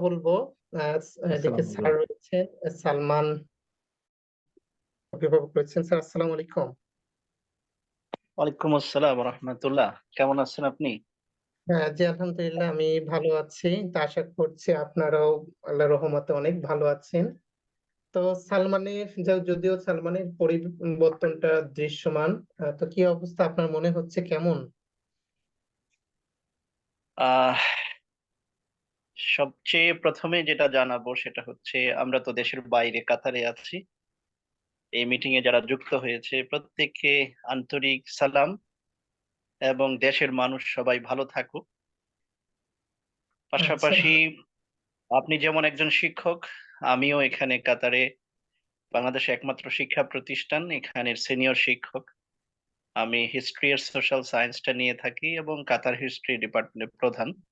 বলব আহ, স্যার রয়েছেন সালমান অভিভাবক রয়েছেন। স্যার আসসালামু আলাইকুম। ওয়ালাইকুম আসসালাম রহমতুল্লাহ। কেমন আছেন আপনি? হ্যাঁ জি আলহামদুলিল্লাহ আমি ভালো আছি। তা আশা করছি আপনারাও আল্লাহর রহমতে অনেক ভালো আছেন। তো সালমানের যদিও সালমানের পরিবর্তনটা দৃশ্যমান তো কি অবস্থা আপনার মনে হচ্ছে কেমন? আহ সবচেয়ে প্রথমে যেটা জানাব সেটা হচ্ছে আমরা তো দেশের বাইরে কাতারে আছি। এই মিটিং এ যারা যুক্ত হয়েছে প্রত্যেককে আন্তরিক সালাম এবং দেশের মানুষ সবাই ভালো থাকুক। পাশাপাশি আপনি যেমন একজন শিক্ষক আমিও এখানে কাতারে বাংলাদেশে একমাত্র শিক্ষা প্রতিষ্ঠান এখানের সিনিয়র শিক্ষক। আমি হিস্ট্রি আর সোশ্যাল সায়েন্সটা নিয়ে থাকি এবং কাতার হিস্ট্রি ডিপার্টমেন্টের প্রধান। আচ্ছা,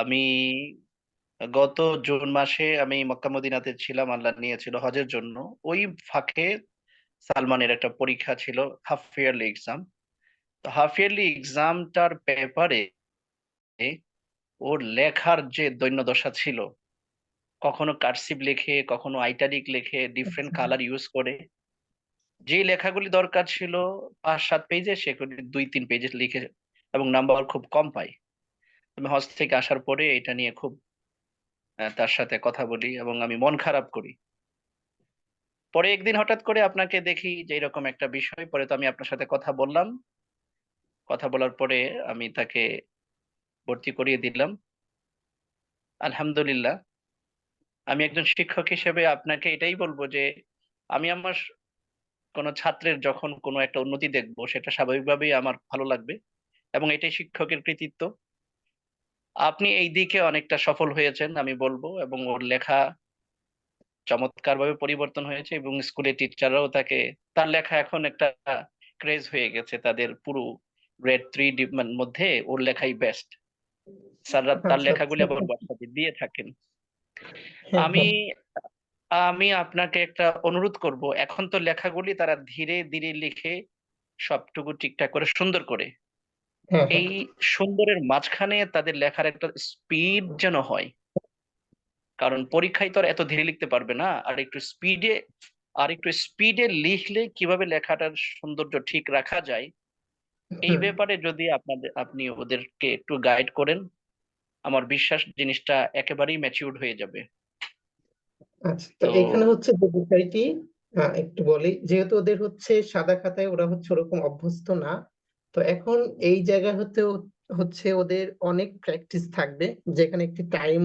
আমি গত জুন মাসে আমি মক্কা মদিনাতে ছিলাম আল্লাহ নিয়েছিল হজের জন্য। ওই ফাঁকে সালমানের একটা পরীক্ষা ছিল হাফ ইয়ারলি এক্সাম তো হাফ ইয়ারলি এক্সামটার পেপারে ওর লেখার যে দৈন্যদশা ছিল কখনো কার্সিভ লেখে কখনো আইটালিক লেখে ডিফারেন্ট। কালার ইউজ করে। যে লেখাগুলি দরকার ছিল পাঁচ সাত পেজে সেগুলি দুই তিন পেজে লিখে এবং নাম্বার খুব কম পাই। আমি হজ থেকে আসার পরে এটা নিয়ে খুব তার সাথে কথা বলি এবং আমি মন খারাপ করি। পরে একদিন হঠাৎ করে আপনাকে দেখি যে এরকম একটা বিষয়, পরে তো আমি আপনার সাথে কথা বললাম। কথা বলার পরে আমি তাকে ভর্তি করিয়ে দিলাম। আলহামদুলিল্লাহ, আমি একজন শিক্ষক হিসেবে আপনাকে এটাই বলব যে আমি আমার কোনো ছাত্রের যখন কোনো একটা উন্নতি দেখব, সেটা স্বাভাবিকভাবেই আমার ভালো লাগবে এবং এটাই শিক্ষকের কৃতিত্ব। আপনি এই দিকে অনেকটা সফল হয়েছেন আমি বলব এবং ওর লেখা চমৎকারভাবে পরিবর্তন হয়েছে এবং স্কুলের টিচাররাও তাকে তার লেখা এখন একটা ক্রেজ হয়ে গেছে তাদের পুরো গ্রেড থ্রি মধ্যে ওর লেখাই বেস্ট স্যাররা তার আচ্ছা, লেখাগুলি আচ্ছা। আবার বাচ্চাদের দিয়ে থাকেন। হ্যাঁ, আমি আমি আপনাকে একটা অনুরোধ করব এখন তো লেখাগুলি তারা ধীরে ধীরে লিখে সবটুকু ঠিকঠাক করে সুন্দর করে হ্যাঁ, হ্যাঁ, এই সুন্দরের মাঝখানে তাদের লেখার একটা স্পিড যেন হয়। কারণ পরীক্ষায় তো আর এত ধীরে লিখতে পারবে না। আর একটু স্পিডে আর একটু স্পিডে লিখলে কীভাবে লেখাটার সৌন্দর্য ঠিক রাখা যায় এই ব্যাপারে যদি আপনাদের আপনি ওদেরকে একটু গাইড করেন আমার বিশ্বাস জিনিসটা একেবারেই ম্যাচিউরড হয়ে যাবে। আচ্ছা তো তো- এখানে হচ্ছে যে বিষয়টি একটু বলি যেহেতু ওদের হচ্ছে সাদা খাতায় ওরা হচ্ছে ওরকম অভ্যস্ত না তো এখন এই জায়গা হতে হচ্ছে ওদের অনেক প্র্যাকটিস থাকবে, যেখানে একটি টাইম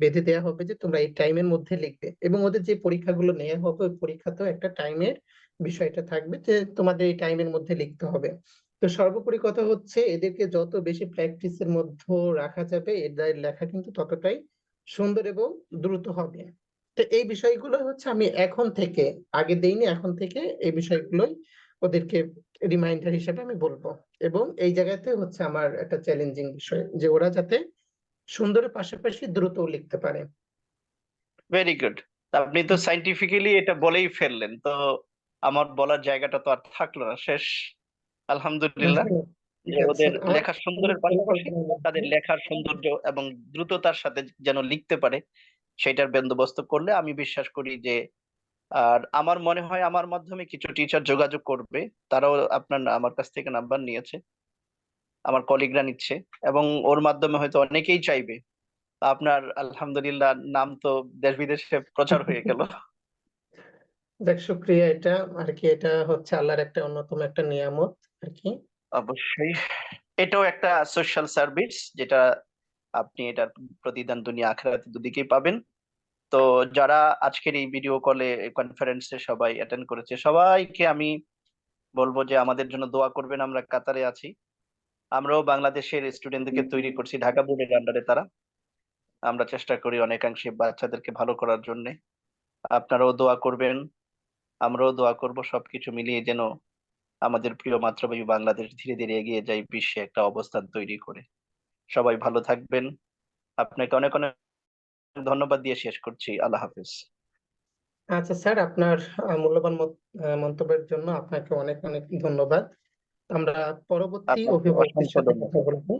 বেঁধে দেওয়া হবে যে তোমরা এই টাইমের মধ্যে লিখবে। এবং ওদের যে পরীক্ষাগুলো নেওয়া হবে, ওই পরীক্ষাতেও একটা টাইমের বিষয়টা থাকবে যে তোমাদের এই টাইমের মধ্যে লিখতে হবে। তো সর্বোপরি কথা হচ্ছে, এদেরকে যত বেশি প্র্যাকটিসের মধ্যে রাখা যাবে, এদের লেখা কিন্তু ততটাই সুন্দর এবং দ্রুত হবে। তো এই বিষয়গুলো হচ্ছে আমি এখন থেকে, আগে দেইনি, এখন থেকে এই বিষয়গুলোই ওদেরকে রিমাইন্ডার হিসেবে আমি বলব। এবং এই জায়গাতে হচ্ছে আমার একটা চ্যালেঞ্জিং বিষয় যে ওরা যাতে সুন্দরের পাশাপাশি দ্রুত লিখতে পারে। ভেরি গুড আপনি তো সাইন্টিফিক্যালি এটা বলেই ফেললেন তো আমার বলার জায়গাটা তো আর থাকল না। শেষ। আলহামদুলিল্লাহ। ওদের আর- লেখা সুন্দরের পাশাপাশি তাদের লেখার সৌন্দর্য এবং দ্রুততার সাথে যেন লিখতে পারে সেটার বন্দোবস্ত করলে আমি বিশ্বাস করি যে আর আমার মনে হয় আমার মাধ্যমে কিছু টিচার যোগাযোগ করবে। তারাও আপনার আমার কাছ থেকে নাম্বার নিয়েছে। আমার কলিগরা নিচ্ছে এবং ওর মাধ্যমে হয়তো অনেকেই চাইবে। আপনার আলহামদুলিল্লাহ নাম তো দেশ বিদেশে প্রচার হয়ে গেল। দেখ শুক্রিয়া এটা। আর কি এটা হচ্ছে আল্লাহর একটা অন্যতম একটা নিয়ামত আর কি। অবশ্যই। এটাও একটা সোশ্যাল সার্ভিস যেটা আপনি এটার প্রতিদান দুনিয়া আখেরাতে দুদিকেই পাবেন। তো যারা আজকের এই ভিডিও কলে কনফারেন্সে সবাই অ্যাটেন্ড করেছে সবাইকে আমি বলব যে আমাদের জন্য দোয়া করবেন আমরা কাতারে আছি। আমরাও বাংলাদেশের স্টুডেন্টদেরকে তৈরি করছি ঢাকা বোর্ডের আন্ডারে তারা। আমরা চেষ্টা করি অনেকাংশে বাচ্চাদেরকে ভালো করার জন্য। আপনারাও দোয়া করবেন আমরাও দোয়া করব সবকিছু মিলিয়ে যেন আমাদের প্রিয় মাতৃভূমি বাংলাদেশ ধীরে ধীরে এগিয়ে যায় বিশ্বে একটা অবস্থান তৈরি করে। সবাই ভালো থাকবেন। আপনাকে অনেক অনেক ধন্যবাদ দিয়ে শেষ করছি। আল্লাহ হাফিজ। আচ্ছা স্যার আপনার মূল্যবান মন্তব্যের জন্য আপনাকে অনেক অনেক ধন্যবাদ। আমরা পরবর্তী আপনাকে